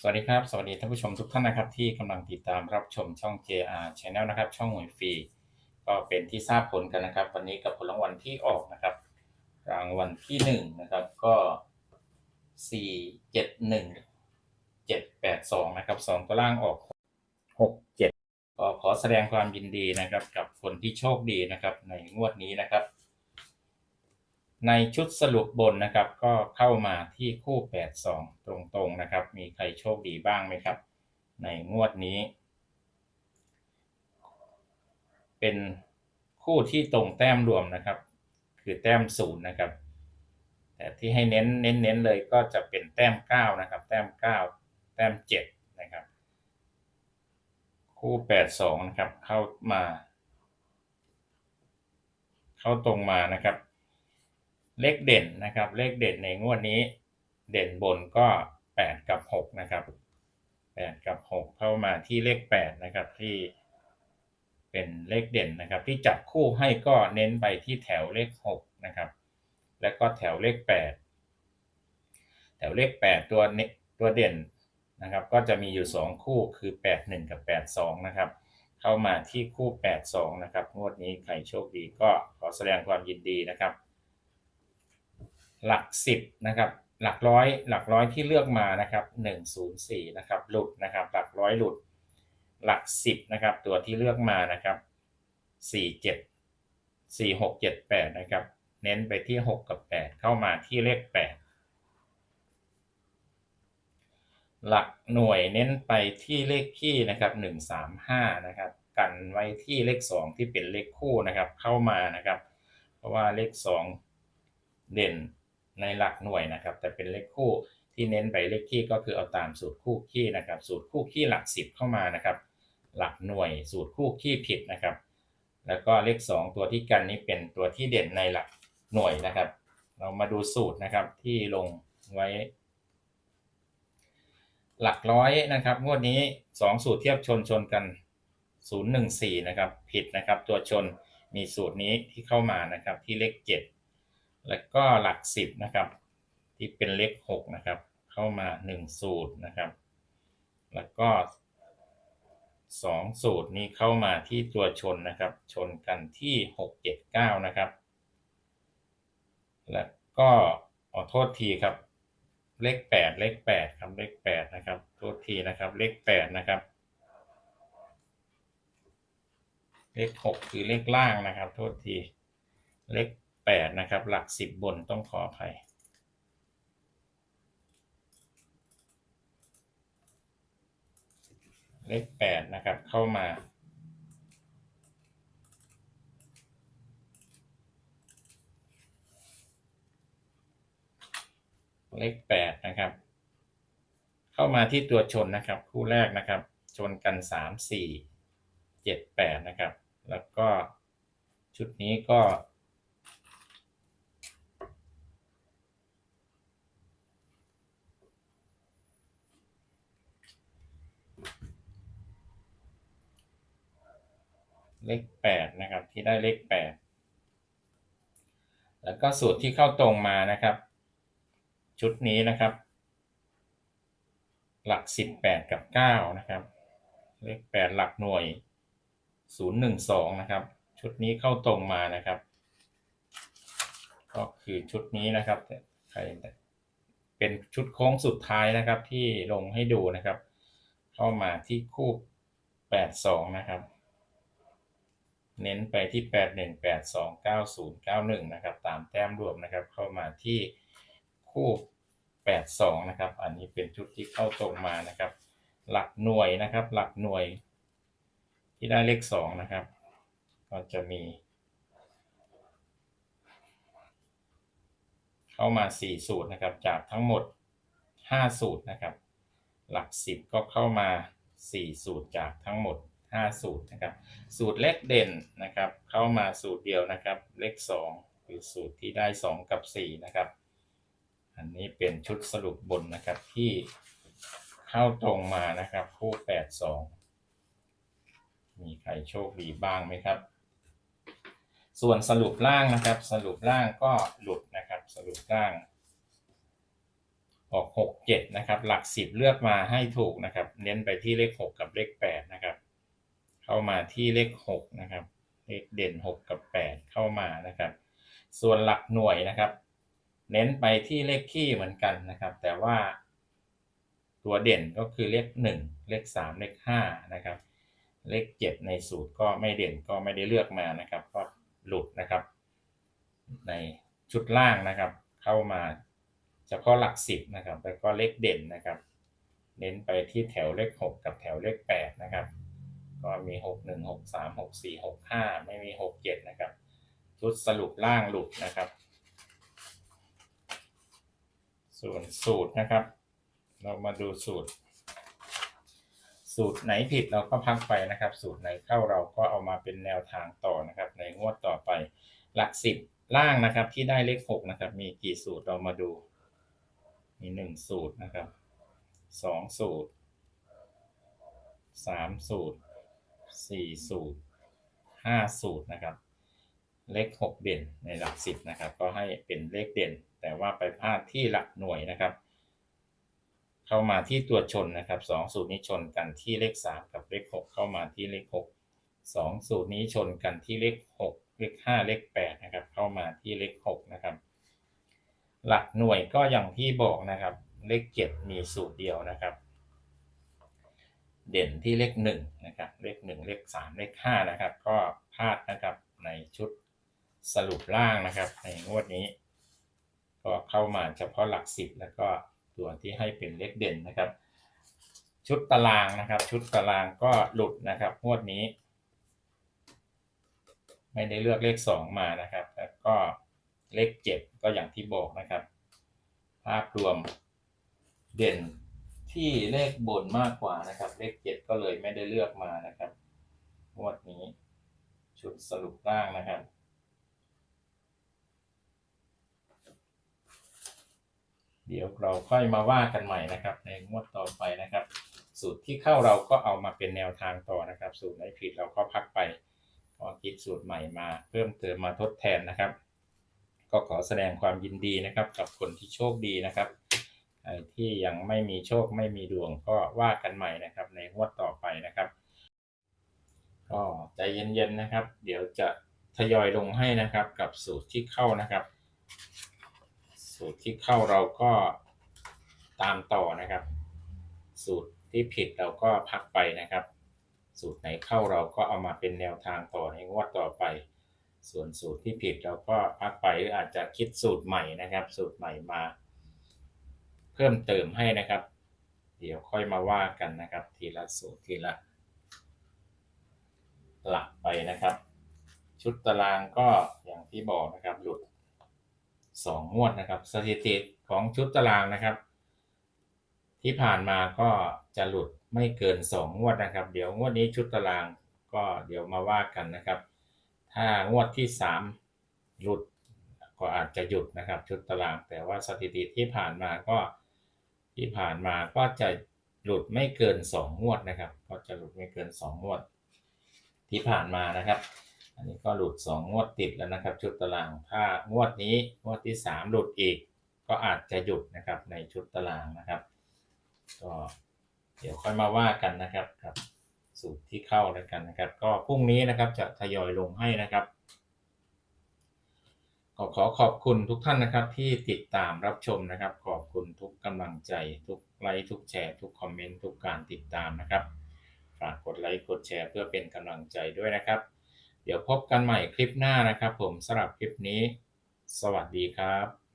สวัสดีครับ สวัสดีท่านผู้ชมทุกท่านนะครับที่กำลังติดตามรับชมช่อง JR Channel นะครับ ช่องหวยฟรีก็เป็นที่ทราบผลกันนะครับ วันนี้กับผลรางวัลที่ออกนะครับ รางวัลที่หนึ่งนะครับก็สี่เจ็ดหนึ่งเจ็ดแปดสองนะครับสองตัวล่างออกหกเจ็ดก็ขอแสดงความยินดีนะครับ กับคนที่โชคดีนะครับในงวดนี้นะครับ ในชุดสรุปบนนะครับ ก็เข้ามาที่คู่ 82 ตรงๆนะครับ มีใครโชคดีบ้างไหมครับ ในงวดนี้ เป็นคู่ที่ตรงแต้มรวมนะครับ คือแต้มศูนย์นะครับ แต่ที่ให้เน้นเน้นเน้นเลยก็จะเป็นแต้ม 9 นะครับ แต้ม 9 แต้ม 7 นะครับ คู่ 82 นะครับ เข้ามา เข้าตรงมานะครับ เลขเด่นนะครับ เลขเด่นในงวดนี้ เด่นบนก็ 8 กับ 6 นะครับ 8 กับ 6 เข้ามาที่เลข 8 นะครับที่เป็นเลขเด่นนะครับ ที่จับคู่ให้ก็เน้นไปที่แถวเลข 6 นะครับ แล้วก็แถวเลข 8 แถวเลข 8 ตัวเนตัวเด่นนะครับ ก็จะมีอยู่ 2 คู่คือ 81 กับ 82 นะครับเข้ามาที่คู่ 82 นะครับ งวดนี้ใครโชคดีก็ขอแสดงความยินดีนะครับ หลัก 10นะครับหลักร้อยหลักร้อยที่เลือกมานะครับ104นะครับหลุดนะครับหลักร้อยหลุด หลัก 10นะครับตัวที่เลือกมานะครับ47 46 78นะครับเน้นไปที่ 6 กับ 8 เข้ามาที่เลข 8 หลักหน่วยเน้นไปที่เลขคี่นะครับ135นะครับกันไว้ที่เลข 2 ที่เป็นเลขคู่นะครับเข้ามานะครับ เพราะว่าเลข 2 เด่น ในหลักหน่วยนะครับ แต่เป็นเลขคู่ที่เน้นไปเลขคี่ก็คือเอาตามสูตรคู่คี่นะครับ สูตรคู่คี่หลัก 10 เข้ามานะครับ หลักหน่วยสูตรคู่คี่ผิดนะครับ แล้วก็เลข 2 ตัวที่กันนี้เป็นตัวที่เด่นในหลักหน่วยนะครับ เรามาดูสูตรนะครับที่ลงไว้ หลักร้อยนะครับงวดนี้ 2 สูตรเทียบชนชนกัน 014 นะครับ ผิดนะครับ ตัวชนมีสูตรนี้ที่เข้ามานะครับที่เลข 7 แล้วก็หลัก 10 นะครับ ที่เป็นเลข6นะครับ เข้ามา 1 สูตรนะครับ แล้วก็ 2 สูตรนี้เข้ามาที่ตัวชนนะครับ ชนกันที่ 6 7 9 นะครับ แล้วก็ขอโทษทีครับ เลข 8 เลข 8 ครับเลข 8 นะครับโทษทีนะครับเลข 8 นะครับเลข 6 คือเลขล่างนะครับ โทษที เลข 8 นะครับ หลัก 10 บนต้องขออภัยเลข8นะครับ เข้ามา เลข8นะครับ เข้ามาที่ตัวชนนะครับ คู่แรกนะครับ ชนกัน 3 4 7 8 นะครับ แล้วก็ชุดนี้ก็ เลข8นะครับที่ได้เลข 8 แล้วก็สูตรที่เข้าตรงมานะครับ ชุดนี้นะครับ หลัก 18 กับ 9 นะครับ เลข 8 หลักหน่วย 012 นะครับ ชุดนี้เข้าตรงมานะครับ ก็คือชุดนี้นะครับใครเป็นชุดโค้งสุดท้ายนะครับที่ลงให้ดูนะครับ เข้ามาที่คู่ 82 นะครับ เน้นไปที่ 81 82 90 91 นะครับ ตามแต้มรวมนะครับ เข้ามาที่คู่ 82 นะครับ อันนี้เป็นชุดที่เข้าตรงมานะครับ หลักหน่วยนะครับ หลักหน่วย ที่ได้เลข 2 นะครับ ก็จะมี เข้ามา 4 สูตรนะครับ จากทั้งหมด 5 สูตรนะครับ หลัก 10 ก็เข้ามา 4 สูตรจากทั้งหมด 5 สูตรนะครับ สูตรเลขเด่นนะครับ เข้ามาสูตรเดียวนะครับ เลข2คือสูตรที่ได้ 2 กับ 4 นะครับ อันนี้เป็นชุดสรุปบนนะครับที่เข้าตรงมานะครับ คู่ 82 มีใครโชคดีบ้างไหมครับ ส่วนสรุปล่างนะครับ สรุปล่างก็หลุดนะครับสรุปล่างออกหกเจ็ดนะครับ หลักสิบเลือกมาให้ถูกนะครับ เน้นไปที่เลขหกกับเลขแปดนะครับ เข้ามาที่เลขหกนะครับ เลขเด่นหกกับแปดเข้ามานะครับ ส่วนหลักหน่วยนะครับ เน้นไปที่เลขคี่เหมือนกันนะครับ แต่ว่าตัวเด่นก็คือเลขหนึ่งเลขสามเลขห้านะครับ เลขเจ็ดในสูตรก็ไม่เด่นก็ไม่ได้เลือกมานะครับ ก็หลุดนะครับ ในชุดล่างนะครับ เข้ามาเฉพาะหลักสิบนะครับ แล้วก็เลขเด่นนะครับ เน้นไปที่แถวเลขหกกับแถวเลขแปดนะครับ ก็มีหกหนึ่งหกสามหกสี่หกห้าไม่มีหกเจ็ดนะครับ ชุดสรุปล่างหลุดนะครับ ส่วนสูตรนะครับ เรามาดูสูตร สูตรไหนผิดเราก็พักไปนะครับ สูตรไหนเข้าเราก็เอามาเป็นแนวทางต่อนะครับ ในงวดต่อไปหลักสิบล่างนะครับที่ได้เลขหกนะครับ มีกี่สูตรเรามาดู มีหนึ่งสูตรนะครับสองสูตรสามสูตร สี่สูตรห้าสูตรนะครับ เลขหกเด่นในหลักสิบนะครับ ก็ให้เป็นเลขเด่น แต่ว่าไปพลาดที่หลักหน่วยนะครับ เข้ามาที่ตัวชนนะครับสองสูตรนี้ชนกันที่เลขสามกับเลขหกเข้ามาที่เลขหกสองสูตรนี้ชนกันที่เลขหกเลขห้าเลขแปดนะครับ เข้ามาที่เลขหกนะครับ หลักหน่วยก็อย่างที่บอกนะครับ เลขเจ็ดมีสูตรเดียวนะครับ เด่นที่เลขหนึ่งนะครับเลขหนึ่งเลขสามเลขห้านะครับ ก็พลาดนะครับในชุดสรุปล่างนะครับในงวดนี้ ก็เข้ามาเฉพาะหลักสิบแล้วก็ตัวที่ให้เป็นเลขเด่นนะครับ ชุดตารางนะครับ ชุดตารางก็หลุดนะครับงวดนี้ ไม่ได้เลือกเลขสองมานะครับ แล้วก็เลขเจ็ดก็อย่างที่บอกนะครับ ภาพรวมเด่น ที่เลขบนมากกว่านะครับ เลขเจ็ดก็เลยไม่ได้เลือกมานะครับงวดนี้ ชุดสรุปล่างนะครับ เดี๋ยวเราค่อยมาว่ากันใหม่นะครับ ในงวดต่อไปนะครับ สูตรที่เข้าเราก็เอามาเป็นแนวทางต่อนะครับ สูตรไหนผิดเราก็พักไปก็คิดสูตรใหม่มา เพิ่มเติมมาทดแทนนะครับ ก็ขอแสดงความยินดีนะครับ กับคนที่โชคดีนะครับ ที่ยังไม่มีโชคไม่มีดวงก็ว่ากันใหม่นะครับ ในงวดต่อไปนะครับก็ใจเย็นๆนะครับ เดี๋ยวจะทยอยลงให้นะครับกับสูตรที่เข้านะครับ สูตรที่เข้าเราก็ตามต่อนะครับ สูตรที่ผิดเราก็พักไปนะครับ สูตรไหนเข้าเราก็เอามาเป็นแนวทางต่อในงวดต่อไป ส่วนสูตรที่ผิดเราก็พักไปหรืออาจจะคิดสูตรใหม่นะครับ สูตรใหม่มา พิ่มเติมให้นะครับ เดี๋ยวค่อยมาว่ากันนะครับ ทีละสูตรทีละ หลักไปนะครับ ชุดตารางก็อย่างที่บอกนะครับ หลุดสองงวดนะครับ สถิติของชุดตารางนะครับ ที่ผ่านมาก็จะหลุดไม่เกินสองงวดนะครับ เดี๋ยวงวดนี้ชุดตารางก็เดี๋ยวมาว่ากันนะครับ ถ้างวดที่สามหลุดก็อาจจะหยุดนะครับ ชุดตารางแต่ว่าสถิติที่ผ่านมาก็ ที่ผ่านมาก็จะหลุดไม่เกินสองงวดนะครับ ก็จะหลุดไม่เกินสองงวด ที่ผ่านมานะครับ อันนี้ก็หลุดสองงวดติดแล้วนะครับ ชุดตารางถ้างวดนี้งวดที่สามหลุดอีก ก็อาจจะหยุดนะครับในชุดตารางนะครับก็เดี๋ยวค่อยมาว่ากันนะครับกับสูตรที่เข้าแล้วกันนะครับ ก็พรุ่งนี้นะครับจะทยอยลงให้นะครับ ก็ขอขอบคุณทุกท่านนะครับ ที่ติดตามรับชมนะครับ ขอบคุณทุกกำลังใจ ทุกไลค์ทุกแชร์ ทุกคอมเมนต์ทุกการติดตามนะครับ ฝากกดไลค์กดแชร์เพื่อเป็นกำลังใจด้วยนะครับ เดี๋ยวพบกันใหม่คลิปหน้านะครับ ผมสำหรับคลิปนี้ สวัสดีครับ